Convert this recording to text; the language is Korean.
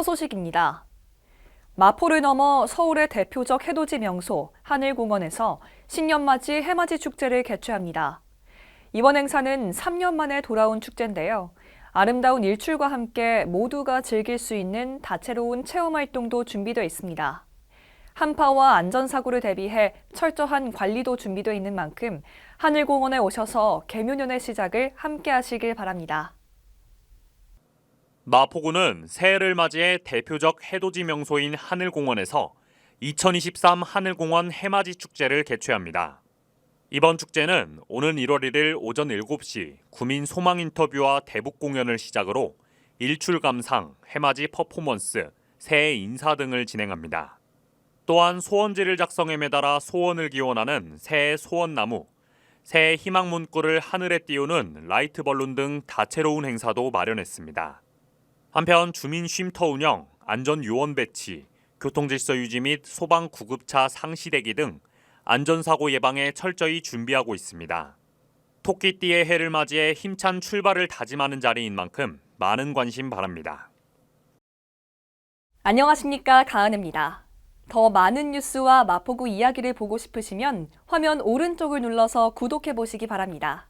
첫 소식입니다. 마포를 넘어 서울의 대표적 해돋이 명소 하늘공원에서 신년맞이 해맞이 축제를 개최합니다. 이번 행사는 3년 만에 돌아온 축제인데요. 아름다운 일출과 함께 모두가 즐길 수 있는 다채로운 체험 활동도 준비되어 있습니다. 한파와 안전사고를 대비해 철저한 관리도 준비되어 있는 만큼 하늘공원에 오셔서 개묘년의 시작을 함께 하시길 바랍니다. 마포구는 새해를 맞이해 대표적 해돋이 명소인 하늘공원에서 2023 하늘공원 해맞이 축제를 개최합니다. 이번 축제는 오는 1월 1일 오전 7시 구민 소망 인터뷰와 대북 공연을 시작으로 일출 감상, 해맞이 퍼포먼스, 새해 인사 등을 진행합니다. 또한 소원지를 작성해 매달아 소원을 기원하는 새해 소원나무, 새해 희망 문구를 하늘에 띄우는 라이트 벌룬 등 다채로운 행사도 마련했습니다. 한편 주민 쉼터 운영, 안전 요원 배치, 교통질서 유지 및 소방 구급차 상시 대기 등 안전사고 예방에 철저히 준비하고 있습니다. 토끼띠의 해를 맞이해 힘찬 출발을 다짐하는 자리인 만큼 많은 관심 바랍니다. 안녕하십니까. 가은입니다. 더 많은 뉴스와 마포구 이야기를 보고 싶으시면 화면 오른쪽을 눌러서 구독해 보시기 바랍니다.